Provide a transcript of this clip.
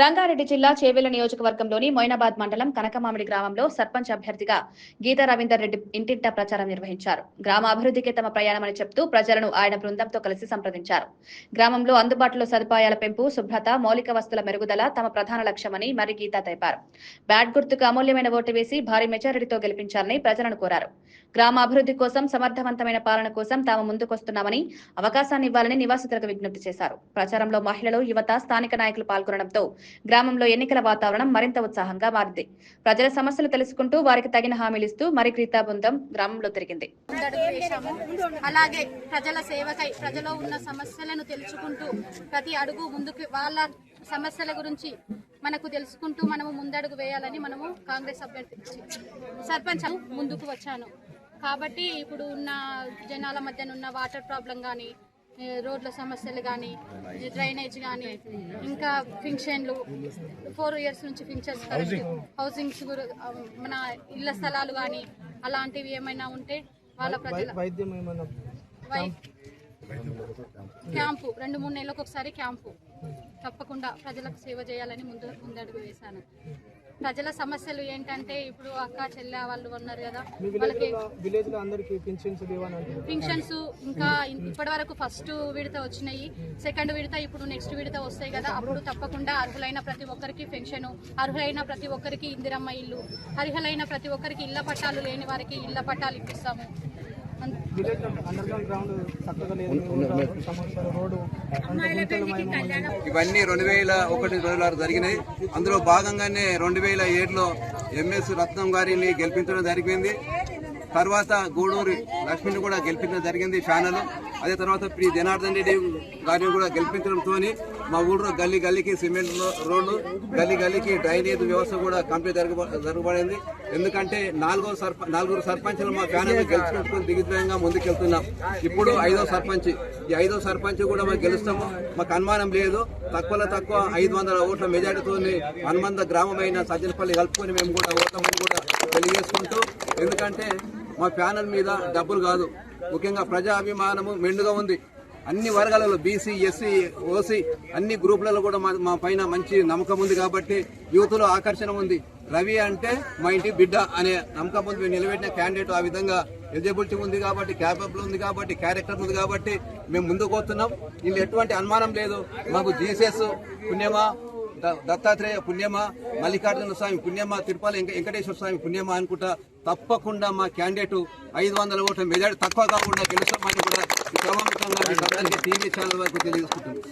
రంగారెడ్డి జిల్లా చేవెల నియోజకవర్గంలోని మొయినాబాద్ మండలం కనకమామిడి గ్రామంలో సర్పంచ్ అభ్యర్థిగా గీతా రవీందర్ రెడ్డి ఇంటింట ప్రచారం నిర్వహించారు. గ్రామ అభివృద్ధికి తమ ప్రయాణమని చెప్తూ ప్రజలను ఆయన బృందంతో కలిసి సంప్రదించారు. గ్రామంలో అందుబాటులో సదుపాయాల పెంపు శుభ్రత మౌలిక వస్తుల మెరుగుదల తమ ప్రధాన లక్ష్యమని మరి గీతా తెలిపారు. బ్యాట్ గుర్తుకు అమూల్యమైన ఓటు వేసి భారీ మెజారిటీతో గెలిపించాలని ప్రజలను కోరారు. గ్రామ అభివృద్ధి కోసం సమర్థవంతమైన పాలన కోసం తాము ముందుకొస్తున్నామని అవకాశాన్ని ఇవ్వాలని నివాసితులకు విజ్ఞప్తి చేశారు. ప్రచారంలో మహిళలు యువత స్థానిక నాయకులు పాల్గొనడంతో గ్రామంలో ఎన్నికల వాతావరణం మరింత ఉత్సాహంగా మారింది. ప్రజల సమస్యలు తెలుసుకుంటూ వారికి తగిన హామీలు ఇస్తూ మరి క్రీతా బృందం గ్రామంలో తిరిగింది. అలాగే ప్రజల సేవకై ప్రజలో ఉన్న సమస్యలను తెలుసుకుంటూ ప్రతి అడుగు ముందుకు వాళ్ళ సమస్యల గురించి మనకు తెలుసుకుంటూ మనము ముందడుగు వేయాలని మనము కాంగ్రెస్ అభ్యర్థి సర్పంచ్ ముందుకు వచ్చాను. కాబట్టి ఇప్పుడు ఉన్న జనాల మధ్యన ఉన్న వాటర్ ప్రాబ్లం కానీ రోడ్ల సమస్యలు కానీ డ్రైనేజ్ కానీ ఇంకా ఫింక్షన్లు ఫోర్ ఇయర్స్ నుంచి ఫింక్షన్స్ హౌసింగ్స్ గురి- మన ఇళ్ళ స్థలాలు కానీ అలాంటివి ఏమైనా ఉంటే వాళ్ళ ప్రజల వైద్యం ఏమన్నా వై- క్యాంపు రెండు మూడు నెలలకు ఒకసారి క్యాంపు. తప్పకుండా ప్రజలకు సేవ చేయాలని ముందు ముందడుగు వేశాను. ప్రజల సమస్యలు ఏంటంటే ఇప్పుడు అక్క చెల్లె వాళ్ళు ఉన్నారు కదా వాళ్ళకి పింఛన్స్ ఇంకా ఇప్పటి వరకు ఫస్ట్ విడత వచ్చినాయి. సెకండ్ విడత ఇప్పుడు నెక్స్ట్ విడత వస్తాయి కదా అప్పుడు తప్పకుండా అర్హులైన ప్రతి ఒక్కరికి పెన్షన్ అర్హులైన ప్రతి ఒక్కరికి ఇందిరమ్మ ఇల్లు అర్హులైన ప్రతి ఒక్కరికి ఇళ్ళ పట్టాలు లేని వారికి ఇళ్ళ పట్టాలు ఇప్పిస్తాము. విలేజ్ గ్రౌండ్ చక్కగా లేదు రోడ్డు ఇవన్నీ రెండు వేల ఒకటి రెండు వేల ఆరు జరిగినాయి. అందులో భాగంగానే రెండు వేల ఏడులో ఎంఎస్ రత్నం గారిని గెలిపించడం జరిగింది. తర్వాత గూడూరు లక్ష్మిని కూడా గెలిపించడం జరిగింది ఫ్యానలు అదే తర్వాత పి జనార్దన్ రెడ్డి గారిని కూడా గెలిపించడంతో మా ఊళ్ళో గల్లీ గల్లీకి సిమెంట్ రోడ్లు గల్లీ గల్లీకి డ్రైనేజ్ వ్యవస్థ కూడా కంప్లీట్ జరగ జరగబడింది. ఎందుకంటే నాలుగో సర్ప నలుగురు సర్పంచులు మా ప్యానల్ గెలుచుకుంటుకుని దిగ్విజయంగా ముందుకెళ్తున్నాం. ఇప్పుడు ఐదో సర్పంచ్. ఈ ఐదో సర్పంచ్ కూడా మేము గెలుస్తాము. మాకు అనుమానం లేదు. తక్కువలో తక్కువ ఐదు వందల ఓట్ల మెజార్టీతో హనుమంత గ్రామమైన సజ్జనపల్లి కలుపుకొని మేము కూడా ఓటమని కూడా తెలియజేసుకుంటూ ఎందుకంటే మా ప్యానల్ మీద డబ్బులు కాదు. ముఖ్యంగా ప్రజాభిమానము మెండుగా ఉంది. అన్ని వర్గాలలో బీసీ ఎస్సీ ఓసీ అన్ని గ్రూపులలో కూడా మా మా పైన మంచి నమ్మకం ఉంది కాబట్టి యూత్లో ఆకర్షణ ఉంది. రవి అంటే మా ఇంటి బిడ్డ అనే నమ్మకం ఉంది. మేము నిలబెట్టిన క్యాండిడేట్ ఆ విధంగా ఎలిజిబిలిటీ ఉంది కాబట్టి క్యాపబుల్ ఉంది కాబట్టి క్యారెక్టర్ ఉంది కాబట్టి మేము ముందుకు పోతున్నాం. వీళ్ళు ఎటువంటి అనుమానం లేదు. మాకు జీసస్ పుణ్యమా? దత్తాత్రేయ పుణ్యమా మల్లికార్జున స్వామి పుణ్యమా తిరుపతి వెంక- వెంకటేశ్వర స్వామి పుణ్యమా అనుకుంటా తప్పకుండా మా క్యాండిడేట్ ఐదు వందల ఓట్ల మెజార్టీ తక్కువ కాకుండా గెలుస్తామని కూడా క్రమంగా టీవీ ఛానల్ వరకు తెలియజేసుకుంటుంది